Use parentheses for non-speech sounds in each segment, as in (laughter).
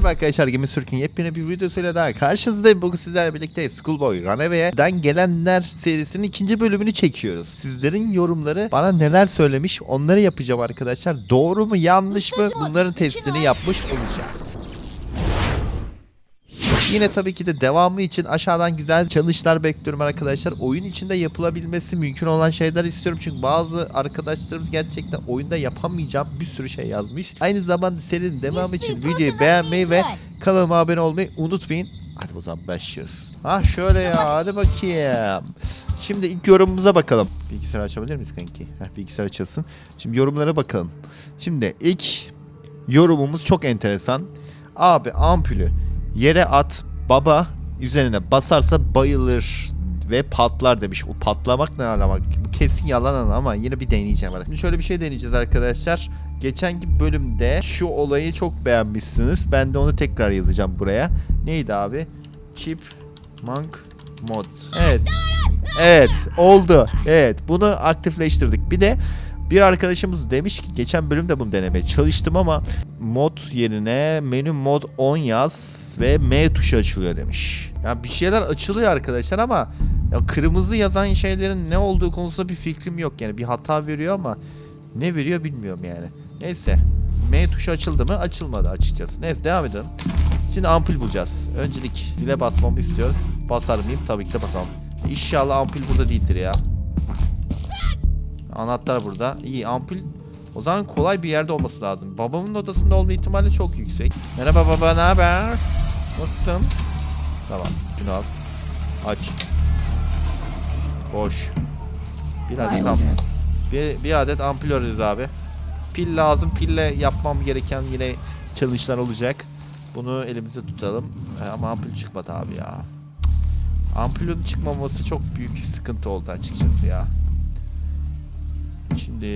Merhaba arkadaşlar Gemi Sürk'ün yepyeni bir videosuyla daha karşınızdayım. Bugün sizlerle birlikte Schoolboy Runaways'den gelenler serisinin ikinci bölümünü çekiyoruz. Sizlerin yorumları bana neler söylemiş onları yapacağım arkadaşlar. Doğru mu yanlış mı bunların testini yapmış olacağız. Yine tabii ki de devamı için aşağıdan güzel challenge'lar bekliyorum arkadaşlar. Oyun içinde yapılabilmesi mümkün olan şeyler istiyorum. Çünkü bazı arkadaşlarımız gerçekten oyunda yapamayacağım bir sürü şey yazmış. Aynı zamanda serinin devamı için videoyu beğenmeyi ve kanalıma abone olmayı unutmayın. Hadi o zaman başlıyoruz. Ha şöyle ya hadi bakayım. Şimdi ilk yorumumuza bakalım. Bilgisayarı açabilir miyiz kanki? Heh, bilgisayar açılsın. Şimdi yorumlara bakalım. Şimdi ilk yorumumuz çok enteresan. Abi ampulü yere at baba üzerine basarsa bayılır ve patlar demiş. O patlamak ne alamak? Bu kesin yalan ama yine bir deneyeceğim. Şimdi şöyle bir şey deneyeceğiz arkadaşlar. Geçenki bölümde şu olayı çok beğenmişsiniz. Ben de onu tekrar yazacağım buraya. Neydi abi? Chip Monk Mod. Evet. Evet oldu. Evet bunu aktifleştirdik. Bir de bir arkadaşımız demiş ki geçen bölümde bunu denemeye çalıştım ama mod yerine menü mod 10 yaz ve M tuşu açılıyor demiş. Ya bir şeyler açılıyor arkadaşlar ama ya kırmızı yazan şeylerin ne olduğu konusunda bir fikrim yok yani bir hata veriyor ama ne veriyor bilmiyorum yani. Neyse M tuşu açıldı mı? Açılmadı açıkçası. Neyse devam edelim. Şimdi ampul bulacağız. Öncelik zile basmamı istiyor. Basar mıyım? Tabii ki de basamam. İnşallah ampul burada değildir ya. Anahtar burada. İyi ampul o zaman kolay bir yerde olması lazım. Babamın odasında olma ihtimali çok yüksek. Merhaba baba ne haber? Nasılsın? Tamam şunu al. Aç. Boş. Bir adet ampul. Bir, bir adet ampul arıyoruz abi. Pil lazım. Pille yapmam gereken yine challenge'lar olacak. Bunu elimizde tutalım. E, ama ampul çıkmadı abi ya. Ampulün çıkmaması çok büyük sıkıntı oldu açıkçası ya. Şimdi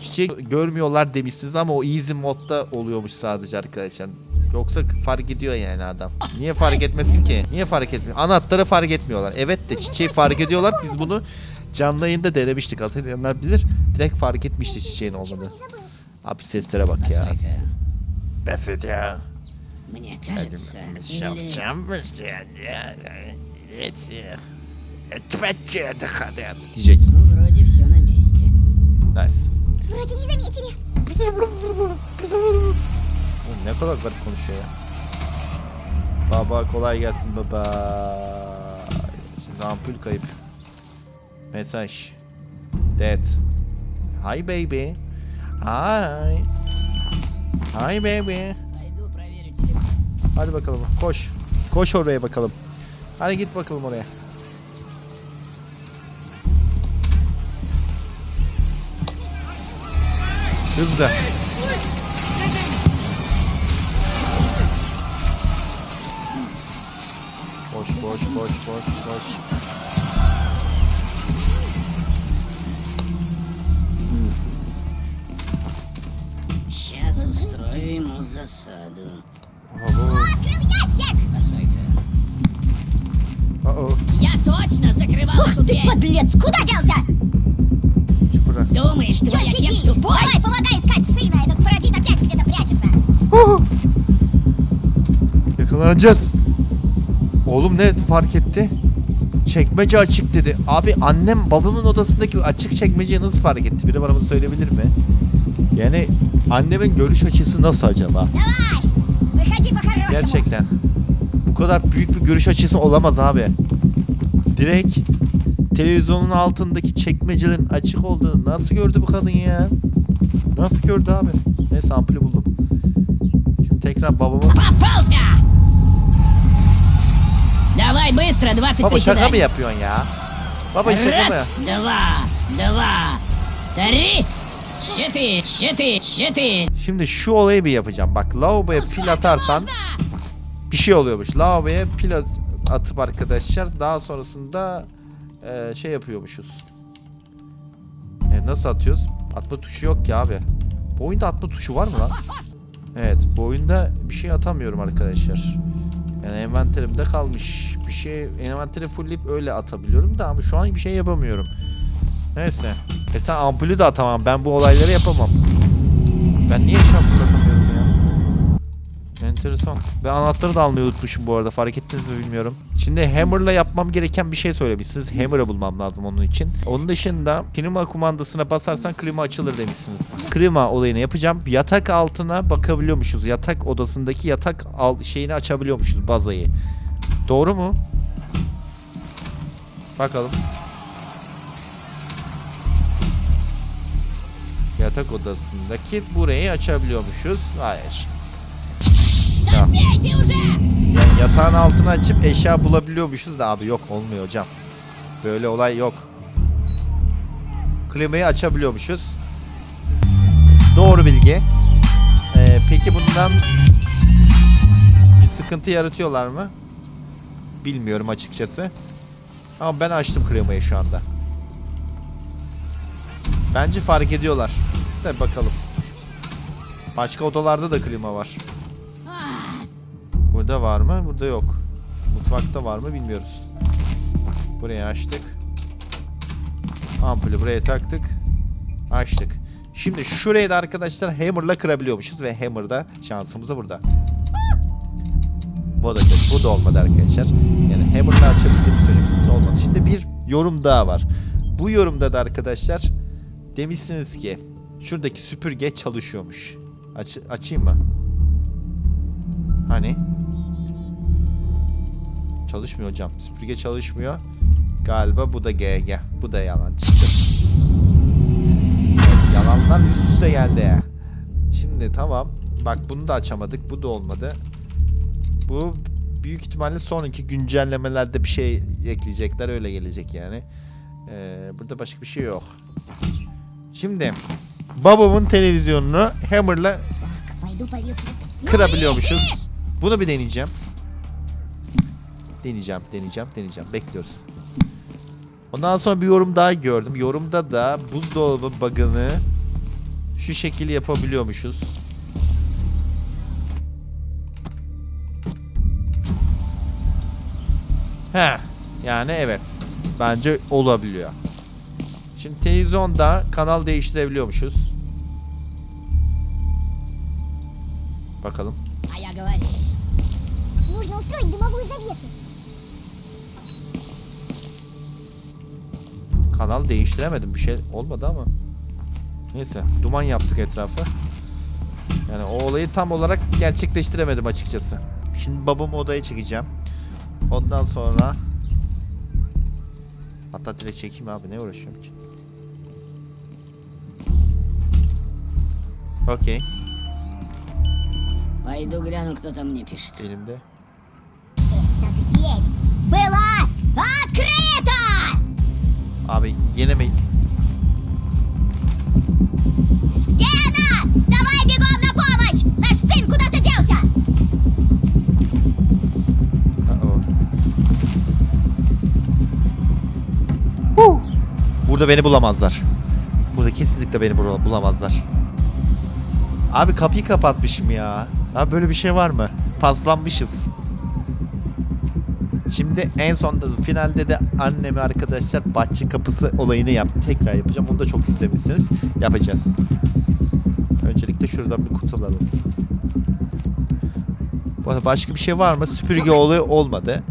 çiçek görmüyorlar demişsiniz ama o easy modda oluyormuş sadece arkadaşlar. Yoksa fark ediyor yani adam. Niye fark etmesin ki? Niye fark etmiyor? Anahtarı fark etmiyorlar. Evet de çiçeği fark ediyorlar. Biz bunu canlı yayında denemiştik. Hatırlayanlar bilir. Direkt fark etmişti çiçeğin olmadığını. Abi seslere bak ya. Постой-ка. Basit ya. Мне кажется, или... Diyecek. Ну, вроде все на месте. Nice. Вроде не заметили. Oğlum ne kadar garip konuşuyor ya. Baba kolay gelsin baba. Şimdi ampul kayıp. Mesaj. Dead. Hi baby. Hi. Hi baby. Пойду проверю телефон. Hadi bakalım koş. Koş oraya bakalım. Hadi git bakalım oraya. Hızlı. Boş boş boş boş boş. Сейчас устрою ему засаду. Abo. Ящик! Постой-ка. Uh-oh. Я точно закрывал Ух ты, дверь! подлец! Куда делся? Buradan. Думаешь, Чё Oh. Yakalanacağız. Oğlum ne fark etti? Çekmece açık dedi. Abi annem babamın odasındaki açık çekmeceyi nasıl fark etti? Biri bana bunu söyleyebilir mi? Yani annemin görüş açısı nasıl acaba? Gerçekten. Bu kadar büyük bir görüş açısı olamaz abi. Direkt televizyonun altındaki çekmecelerin açık olduğunu nasıl gördü bu kadın ya? Nasıl gördü abi? Neyse ampulü buldum. Şimdi tekrar babamı... Попался! Давай bыстро, 20 Baba şaka mı приседаний. yapıyorsun ya? Baba şaka mı? Раз, два, два, три, четыре, четыре, четыре. Şimdi şu olayı bir yapacağım. Bak lavaboya pil atarsan bir şey oluyormuş. Lavaboya pil at- atıp arkadaşlar daha sonrasında e, şey yapıyormuşuz. E, nasıl atıyoruz? Atma tuşu yok ki abi. Bu oyunda atma tuşu var mı lan? (laughs) Evet bu oyunda bir şey atamıyorum arkadaşlar. Yani envanterimde kalmış. Bir şey envanteri fullleyip öyle atabiliyorum da ama şu an bir şey yapamıyorum. Neyse. E sen ampulü de atamam. Ben bu olayları yapamam. Ben niye? Enter Enteresan. Ben anahtarı da almayı unutmuşum bu arada. Fark ettiniz mi bilmiyorum. Şimdi Hammer'la yapmam gereken bir şey söylemişsiniz. Hammer'ı bulmam lazım onun için. Onun dışında klima kumandasına basarsan klima açılır demişsiniz. Klima olayını yapacağım. Yatak altına bakabiliyormuşuz. Yatak odasındaki yatak al şeyini açabiliyormuşuz bazayı. Doğru mu? Bakalım. Yatak odasındaki burayı açabiliyormuşuz. Hayır eşya. Yani yatağın altını açıp eşya bulabiliyormuşuz da abi yok olmuyor hocam. Böyle olay yok. Klimayı açabiliyormuşuz. Doğru bilgi. Ee, peki bundan bir sıkıntı yaratıyorlar mı? Bilmiyorum açıkçası. Ama ben açtım klimayı şu anda. Bence fark ediyorlar. De bakalım. Başka odalarda da klima var. Burada var mı? Burada yok. Mutfakta var mı bilmiyoruz. Burayı açtık. Ampulü buraya taktık. Açtık. Şimdi şurayı da arkadaşlar hammer'la kırabiliyormuşuz ve hammer'da şansımız da burada. Bu da. Bu da olmadı arkadaşlar. Yani hammer'la açabildiğimi söylemişsiniz olmadı. Şimdi bir yorum daha var. Bu yorumda da arkadaşlar demişsiniz ki şuradaki süpürge çalışıyormuş. Aç açayım mı? Hani? Çalışmıyor hocam. Süpürge çalışmıyor. Galiba bu da GG. Bu da yalan çıktı. Evet, yalanlar üst üste geldi. Şimdi tamam. Bak bunu da açamadık. Bu da olmadı. Bu büyük ihtimalle sonraki güncellemelerde bir şey ekleyecekler. Öyle gelecek yani. Ee, burada başka bir şey yok. Şimdi babamın televizyonunu hammerla kırabiliyormuşuz. Bunu bir deneyeceğim. Deneyeceğim, deneyeceğim, deneyeceğim. Bekliyoruz. Ondan sonra bir yorum daha gördüm. Yorumda da buzdolabı bug'ını şu şekil yapabiliyormuşuz. He, yani evet. Bence olabiliyor. Şimdi televizyonda kanal değiştirebiliyormuşuz. Bakalım. а я говорю. Нужно устроить дымовую завесу. Kanal değiştiremedim. Bir şey olmadı ama. Neyse. Duman yaptık etrafı. Yani o olayı tam olarak gerçekleştiremedim açıkçası. Şimdi babamı odaya çekeceğim. Ondan sonra... Hatta direkt çekeyim abi. Ne uğraşıyorum ki? Okey. Пойду гляну, кто там мне пишет. Elimde. Abi yine mi? Гена! Давай бегом на помощь! Наш сын куда-то делся! Uh-oh. Huh. Burada beni bulamazlar. Burada kesinlikle beni bula- bulamazlar. Abi kapıyı kapatmışım ya. Abi böyle bir şey var mı? Paslanmışız. Şimdi en sonda finalde de annemi arkadaşlar bahçe kapısı olayını yaptı. Tekrar yapacağım. Onu da çok istemişsiniz. Yapacağız. Öncelikle şuradan bir kurtulalım. Bu arada başka bir şey var mı? Süpürge olayı olmadı.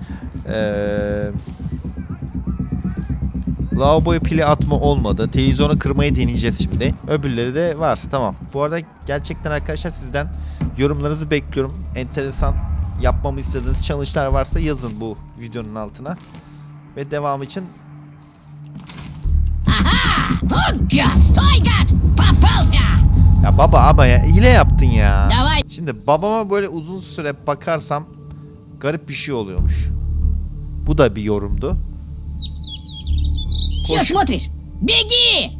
Eee... Lavaboya pili atma olmadı. Televizyonu kırmayı deneyeceğiz şimdi. Öbürleri de var. Tamam. Bu arada gerçekten arkadaşlar sizden yorumlarınızı bekliyorum. Enteresan yapmamı istediğiniz challenge'lar varsa yazın bu videonun altına. Ve devam için Ага! Вот гад! Стой, гад! Попался! ya baba ama ya hile yaptın ya. Давай! Şimdi babama böyle uzun süre bakarsam garip bir şey oluyormuş. Bu da bir yorumdu. Че Кош. смотришь? Беги!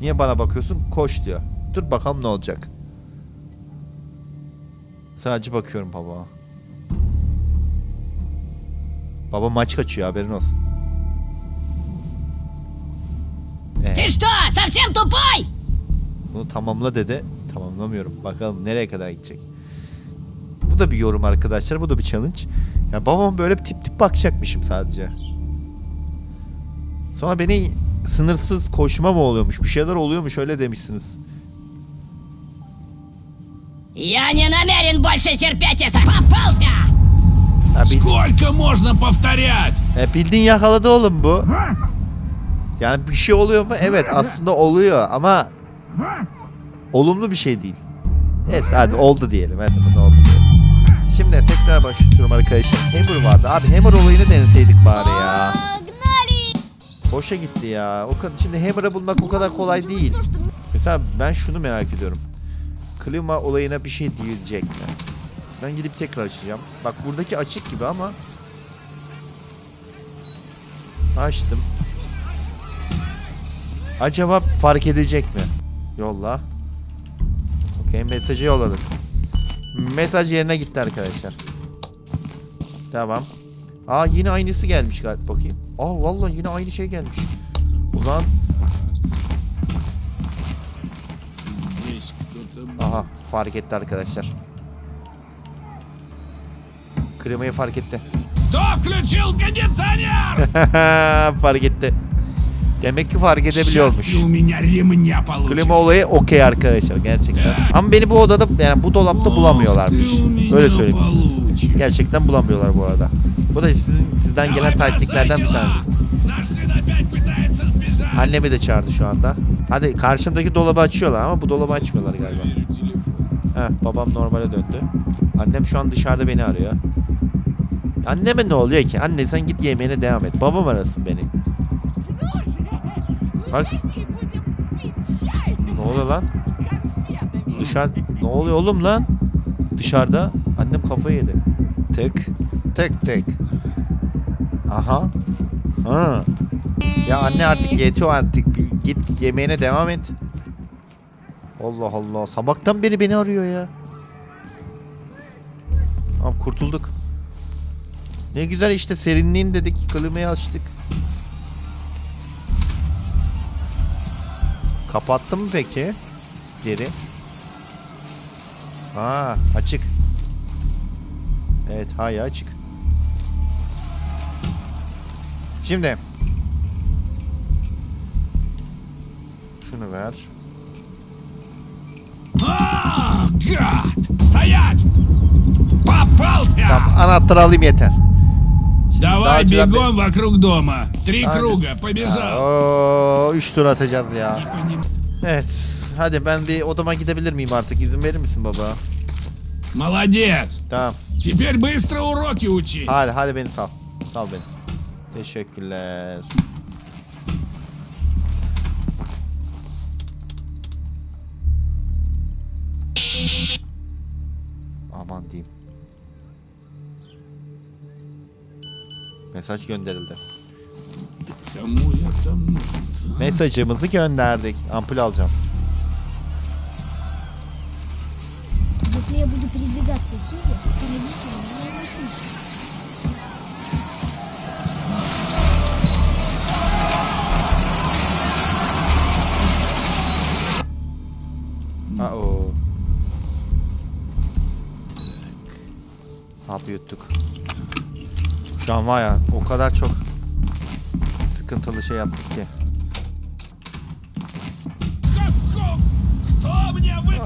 Niye bana bakıyorsun? Koş diyor. Dur bakalım ne olacak. Sadece bakıyorum baba. Baba maç kaçıyor haberin olsun. Ee, Ты что, совсем тупой? bunu tamamla dedi. Tamamlamıyorum. Bakalım nereye kadar gidecek. Bu da bir yorum arkadaşlar. Bu da bir challenge. Ya babam böyle bir tip tip bakacakmışım sadece. Sonra beni sınırsız koşma mı oluyormuş? Bir şeyler oluyormuş öyle demişsiniz. Я не намерен больше терпеть это. Попался! Ha, bil- Сколько можно повторять? e, bildiğin yakaladı oğlum bu. Yani bir şey oluyor mu? Evet aslında oluyor ama olumlu bir şey değil. Neyse hadi oldu diyelim. Hadi bunu oldu diyelim. Şimdi tekrar başlıyorum arkadaşlar. Hammer vardı. Abi Hammer olayını deneseydik bari ya. Погнали! Boşa gitti ya. O kadar şimdi Hammer'ı bulmak o kadar kolay değil. То, что Mesela ben şunu merak ediyorum. Klima olayına bir şey diyecek mi? Ben gidip tekrar açacağım. Bak buradaki açık gibi ama. Açtım. Acaba fark edecek mi? Yolla. Okey mesajı yolladım. Mesaj yerine gitti arkadaşlar. Tamam. Aa yine aynısı gelmiş galiba bakayım. Aa vallahi yine aynı şey gelmiş. Ulan. Aha fark etti arkadaşlar. Klimayı fark etti. Кто включил (laughs) кондиционер? fark etti. Demek ki fark Сейчас edebiliyormuş. ты у меня ремня получишь. Klima olayı okey arkadaşlar gerçekten. Ama beni bu odada yani bu dolapta bulamıyorlarmış. Öyle söylemişsiniz. Gerçekten bulamıyorlar bu arada. Bu da sizin sizden gelen Давай, taktiklerden bir бросай дела. tanesi. Наш сын опять пытается сбежать. Annemi de çağırdı şu anda. Hadi karşımdaki dolabı açıyorlar ama bu dolabı açmıyorlar galiba. Проверю телефон. Heh, babam normale döndü. Annem şu an dışarıda beni arıyor. Anneme ne oluyor ki? Anne sen git yemeğine devam et. Babam arasın beni. Bak. Ne oluyor lan? Dışarı... Ne oluyor oğlum lan? Dışarıda annem kafayı yedi. Tık. Tık tık. Aha. Ha. Ya anne artık yetiyor artık. Bir git yemeğine devam et. Allah Allah. Sabahtan beri beni arıyor ya. Tamam kurtulduk. Ne güzel işte serinliğin dedik. Klimayı açtık. Kapattın mı peki? Geri. Ha açık. Evet hayır açık. Şimdi. Şunu ver. А, гад! Стоять! Попался! Tamam anahtarı alayım yeter. Şimdi daha Давай önceden de- бегом вокруг дома. Три Hadi. круга, побежал. Oo, üç tur atacağız ya. Не поним- Evet. Hadi ben bir odama gidebilir miyim artık? İzin verir misin baba? Молодец! Tamam. Теперь быстро уроки учить. Hadi hadi beni sal. Sal beni. Teşekkürler. Mesaj gönderildi. Кому я там нужен? Mesajımızı gönderdik. Ampul alacağım. Если я буду передвигаться сидя, то родители меня не услышат. Aa. Hap yuttuk. Şu an var ya o kadar çok sıkıntılı şey yaptık ki.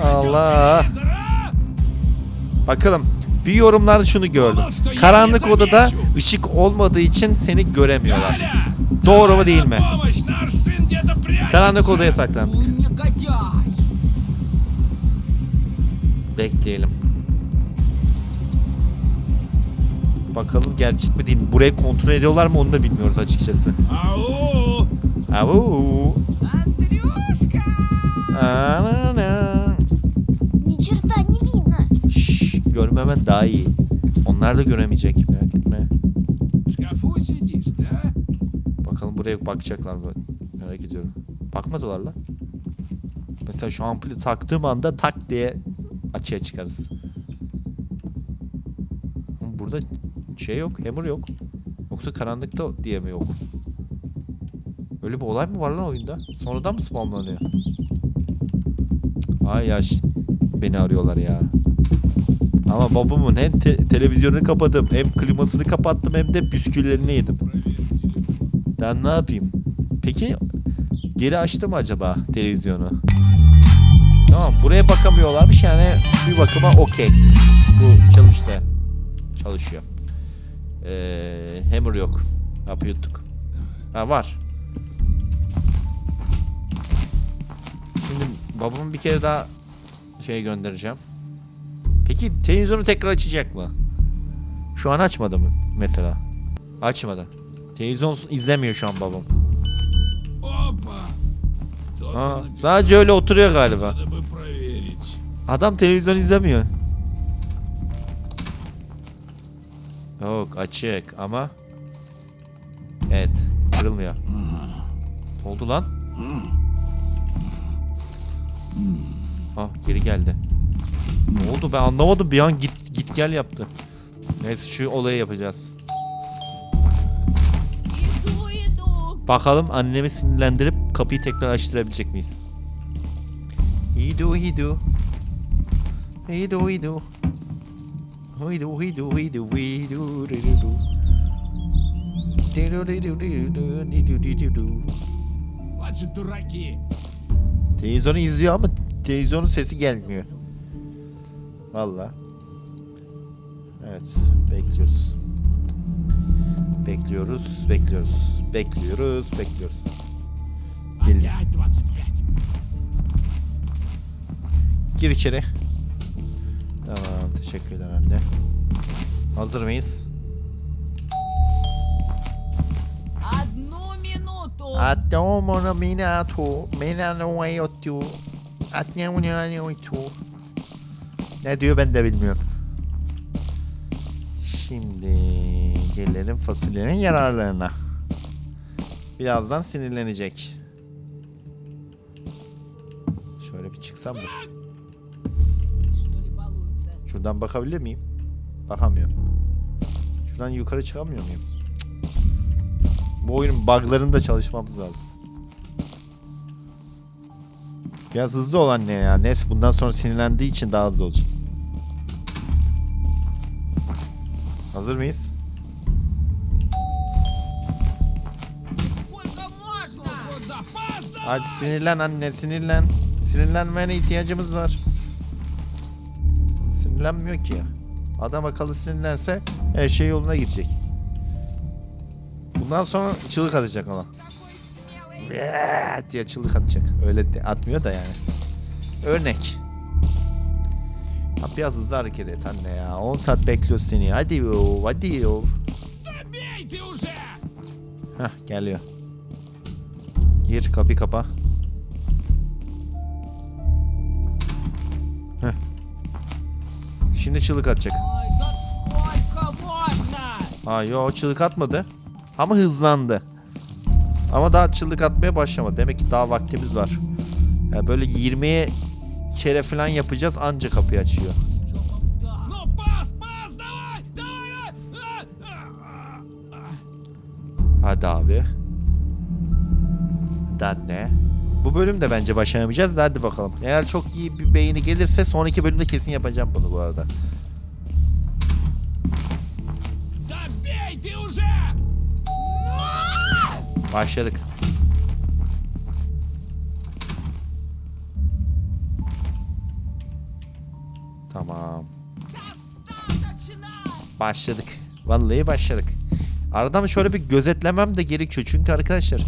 Allah. Bakalım. Bir yorumlarda şunu gördüm. Karanlık odada ışık olmadığı için seni göremiyorlar. Doğru mu değil mi? Karanlık odaya saklandık. Bekleyelim. Bakalım gerçek mi değil mi? Burayı kontrol ediyorlar mı onu da bilmiyoruz açıkçası. Ау! Avu. Anana. Ни черта не видно. Şşş, görmemen daha iyi. Onlar da göremeyecek merak etme. В шкафу сидишь, да? Bakalım buraya bakacaklar mı? Merak ediyorum. Bakmadılar lan. Mesela şu ampulü taktığım anda tak diye açığa çıkarız. Ama Burada şey yok. Hammer yok. Yoksa karanlıkta diye mi yok? Öyle bir olay mı var lan oyunda? Sonradan mı spamlanıyor? Ay yaş. Beni arıyorlar ya. Ama babamın hem te- televizyonunu kapadım hem klimasını kapattım hem de bisküvilerini yedim. Ben ne yapayım? Peki geri açtım acaba televizyonu? Tamam buraya bakamıyorlarmış yani bir bakıma okey. Bu çalıştı. Çalışıyor. Ee, hammer yok. Kapı yuttuk. Ha var. Şimdi babamı bir kere daha şey göndereceğim. Peki televizyonu tekrar açacak mı? Şu an açmadı mı mesela? Açmadı. Televizyon izlemiyor şu an babam. Ha, sadece öyle oturuyor galiba. Adam televizyon izlemiyor. Yok açık ama. Evet kırılmıyor. Oldu lan. Ha geri geldi. Ne oldu ben anlamadım bir an git git gel yaptı. Neyse şu olayı yapacağız. Bakalım annemi sinirlendirip kapıyı tekrar açtırabilecek miyiz? İyi do, iyi do. İyi do, iyi do. Televizyonu izliyor ama televizyonun sesi gelmiyor. Valla. Evet bekliyoruz. Bekliyoruz, bekliyoruz, bekliyoruz, bekliyoruz. Gelin. Gir içeri. Tamam, teşekkürler anne. Hazır mıyız? Одну минуту. Atomono minato, minano ayotu, atnyamunyayotu. Ne diyor ben de bilmiyorum. Şimdi gelelim fasulyenin yararlarına. Birazdan sinirlenecek. Şöyle bir çıksam mı? Şuradan bakabilir miyim? Bakamıyorum. Şuradan yukarı çıkamıyor muyum? Bu oyunun buglarında çalışmamız lazım. Biraz hızlı olan ne ya? Neyse bundan sonra sinirlendiği için daha hızlı olacak. Hazır mıyız? Hadi sinirlen anne sinirlen. Sinirlenmene ihtiyacımız var sinirlenmiyor ki ya. Adam akıllı sinirlense her şey yoluna gidecek. Bundan sonra çığlık atacak ona. diye çığlık atacak. Öyle de atmıyor da yani. Örnek. Ya biraz hızlı hareket et anne ya. 10 saat bekliyor seni. Hadi yo, hadi yo. Hah geliyor. Gir kapı kapa. Şimdi çığlık atacak. Ha yo çığlık atmadı. Ama hızlandı. Ama daha çığlık atmaya başlamadı. Demek ki daha vaktimiz var. Yani böyle 20'ye kere falan yapacağız anca kapıyı açıyor. Hadi abi. Dan ne? Bu bölümde bence başaramayacağız da hadi bakalım. Eğer çok iyi bir beğeni gelirse sonraki bölümde kesin yapacağım bunu bu arada. Başladık. Tamam. Başladık. Vallahi başladık. Aradan şöyle bir gözetlemem de gerekiyor. Çünkü arkadaşlar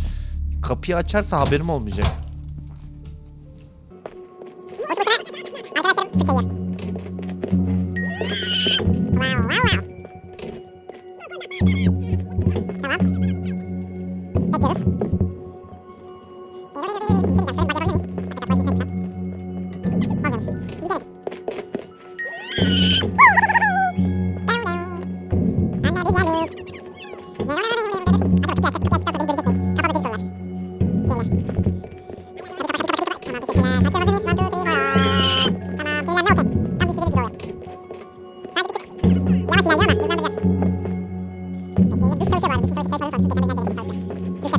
kapıyı açarsa haberim olmayacak.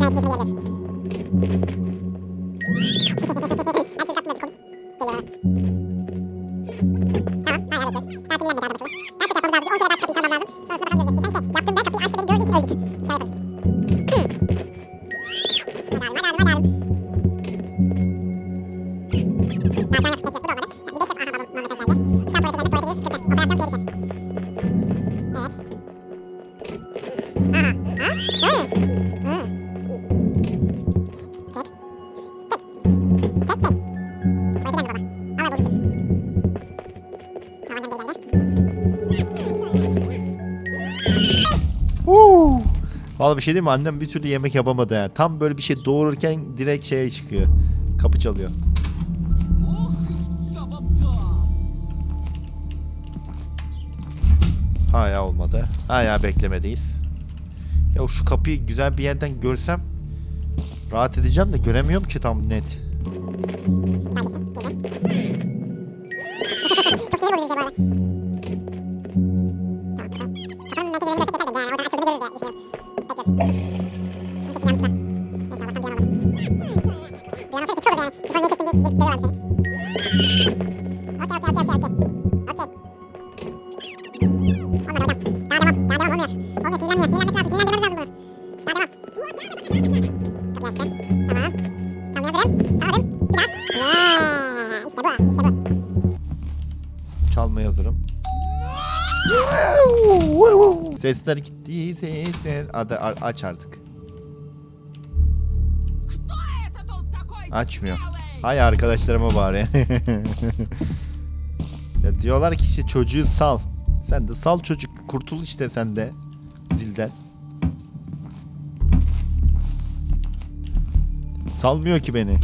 Daha sonra bekle, Vallahi bir şey diyeyim mi? Annem bir türlü yemek yapamadı yani. Tam böyle bir şey doğururken direkt şeye çıkıyor. Kapı çalıyor. Hala olmadı. Hala beklemedeyiz. Ya şu kapıyı güzel bir yerden görsem rahat edeceğim de göremiyorum ki tam net. Çalmaya Sesler gitti sesler. Hadi aç artık. Açmıyor. Hay arkadaşlarıma bari. (laughs) ya diyorlar ki işte çocuğu sal. Sen de sal çocuk kurtul işte sen de zilden. Salmıyor ki beni.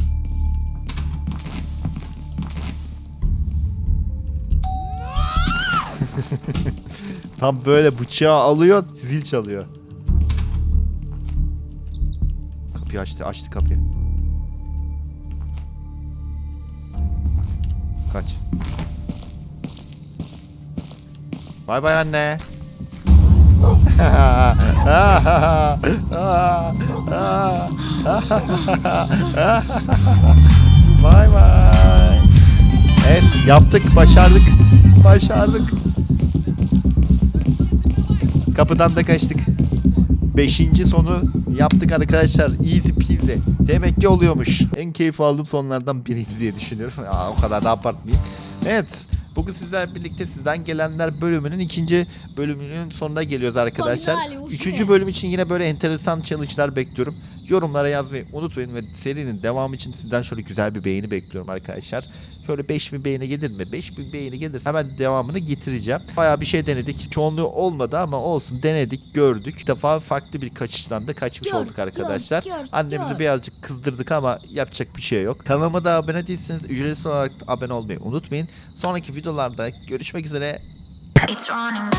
(laughs) Tam böyle bıçağı alıyor, zil çalıyor. Kapıyı açtı, açtı kapıyı. Kaç. Bay bay anne. (laughs) Bay bay. Evet yaptık başardık. Başardık. Kapıdan da kaçtık. Beşinci sonu yaptık arkadaşlar. Easy peasy. Demek ki oluyormuş. En keyif aldığım sonlardan biriydi diye düşünüyorum. (laughs) Aa, o kadar da abartmayayım. Evet. Bugün sizlerle birlikte sizden gelenler bölümünün ikinci bölümünün sonuna geliyoruz arkadaşlar. Üçüncü bölüm için yine böyle enteresan challenge'lar bekliyorum. Yorumlara yazmayı unutmayın ve serinin devamı için sizden şöyle güzel bir beğeni bekliyorum arkadaşlar. Şöyle 5000 beğeni gelir mi? 5000 beğeni gelirse hemen devamını getireceğim. Bayağı bir şey denedik. Çoğunluğu olmadı ama olsun denedik, gördük. Bir defa farklı bir kaçıştan da kaçmış Skör, olduk skör, arkadaşlar. skör, Annemizi skör. birazcık kızdırdık ama yapacak bir şey yok. Kanalıma da abone değilseniz ücretsiz olarak abone olmayı unutmayın. Sonraki videolarda görüşmek üzere. It's running.